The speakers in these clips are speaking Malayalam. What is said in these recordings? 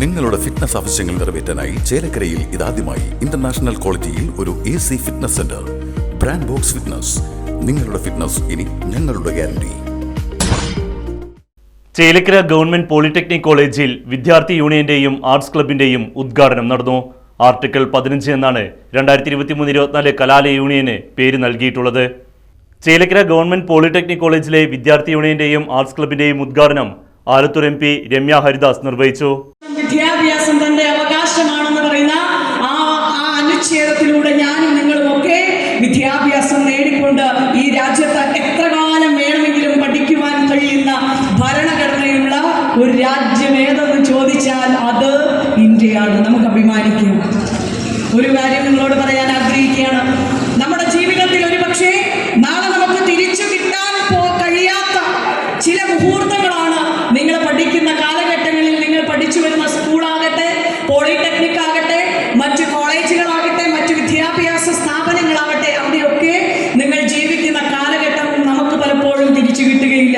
നിങ്ങളുടെ ഫിറ്റ്നസ് ആവശ്യങ്ങൾ നിറവേറ്റാനായി ചേലക്കരയിൽ ഇതാദ്യമായി ഇന്റർനാഷണൽ ക്വാളിറ്റിയിൽ ഒരു A C fitness centre brand box fitness നിങ്ങളുടെ ഫിറ്റ്നസ് ഇനി ഞങ്ങളുടെ ഗ്യാരണ്ടി ചേലക്കര ഗവൺമെന്റ് പോളിടെക്നിക് കോളേജിൽ വിദ്യാർത്ഥി യൂണിയന്റെയും ആർട്സ് ക്ലബിന്റെയും ഉദ്ഘാടനം നടന്നു. ആർട്ടിക്കിൾ പതിനഞ്ച് എന്നാണ് രണ്ടായിരത്തി ഇരുപത്തി മൂന്ന് ഇരുപത്തിനാല് കലാലയ യൂണിയന് പേര് നൽകിയിട്ടുള്ളത്. ചേലക്കര ഗവൺമെന്റ് പോളിടെക്നിക് കോളേജിലെ വിദ്യാർത്ഥി യൂണിയന്റെയും ആർട്സ് ക്ലബിന്റെയും ഉദ്ഘാടനം ആലത്തൂർ എം പി രമ്യ ഹരിദാസ് നിർവഹിച്ചു. വിദ്യാഭ്യാസം തന്റെ അവകാശമാണെന്ന് പറയുന്ന ആ ആ അനുച്ഛേദത്തിലൂടെ ഞാനും നിങ്ങളും ഒക്കെ വിദ്യാഭ്യാസം നേടിക്കൊണ്ട് ഈ രാജ്യത്ത് എത്ര കാലം വേണമെങ്കിലും പഠിക്കുവാൻ കഴിയുന്ന ഭരണഘടനയുള്ള ഒരു രാജ്യമേതെന്ന് ചോദിച്ചാൽ അത് ഇന്ത്യയാണ്. നമുക്ക് അഭിമാനിക്കാം. ഒരു കാര്യം നിങ്ങളോട് പഠിച്ചു വരുന്ന സ്കൂളാകട്ടെ പോളിടെക്നിക് ആകട്ടെ മറ്റ് കോളേജുകളാകട്ടെ മറ്റ് വിദ്യാഭ്യാസ സ്ഥാപനങ്ങളാകട്ടെ അവിടെയൊക്കെ നിങ്ങൾ ജീവിക്കുന്ന കാലഘട്ടം നമുക്ക് പലപ്പോഴും തിരിച്ചു കിട്ടുകയില്ല.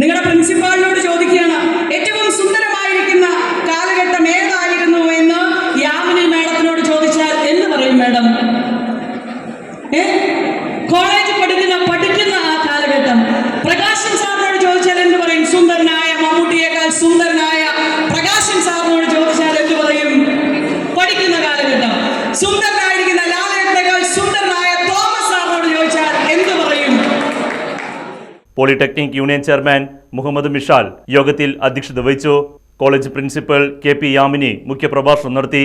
നിങ്ങളുടെ പ്രിൻസിപ്പാളിനോട് ചോദിക്കുകയാണ് ഏറ്റവും സുന്ദരമായിരിക്കുന്ന കാലഘട്ടം ഏതായിരുന്നു എന്ന് യാമിനി മാഡത്തിനോട് ചോദിച്ചാൽ എന്ന് പറയും മാഡം ഏ? കോളേജ് പഠിക്കുന്ന പഠിക്കുന്ന ആ കാലഘട്ടം പ്രകാശൻ സാറിനോട് ചോദിച്ചാൽ എന്ത് പറയും സുന്ദരനായ മമ്മൂട്ടിയേക്കാൾ സുന്ദരനായ പ്രകാശൻ സാറിനോട് ചോദിച്ചാൽ എന്ത് പറയും പഠിക്കുന്ന കാലഘട്ടം സുന്ദരനായിരിക്കുന്ന ലാലേട്ടനേക്കാൾ സുന്ദരനായ തോമസ് ആറിനോട് ചോദിച്ചാൽ എന്ത് പറയും? Polytechnic union chairman Muhammad Mishal യോഗത്തിൽ അധ്യക്ഷത വഹിച്ചു. College principal K P Yamini മുഖ്യപ്രഭാഷണം നടത്തി.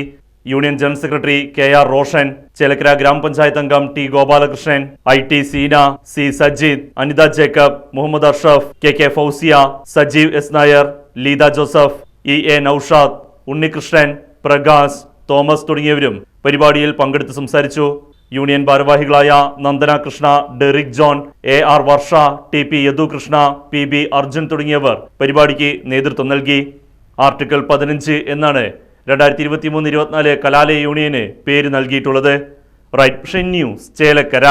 Union general secretary K R Roshan Chelakkara ഗ്രാമപഞ്ചായത്ത് അംഗം T Gopalakrishnan I T Seena C Sajeed Anitha Jacob Muhammad Ashraf K K Fousiya Sajeev S Nair Leetha Joseph E A Noushad Unnikrishnan Prakash Thomas തുടങ്ങിയവരും പരിപാടിയിൽ പങ്കെടുത്ത് സംസാരിച്ചു. യൂണിയൻ ഭാരവാഹികളായ Nandana Krishna Derick John A R Varsha T P Yadukrishna P B Arjun തുടങ്ങിയവർ പരിപാടിക്ക് നേതൃത്വം നൽകി. ആർട്ടിക്കിൾ പതിനഞ്ച് എന്നാണ് രണ്ടായിരത്തി ഇരുപത്തി മൂന്ന് ഇരുപത്തിനാല് കലാലയ യൂണിയന് പേര് നൽകിയിട്ടുള്ളത്. Right news Chelakkara.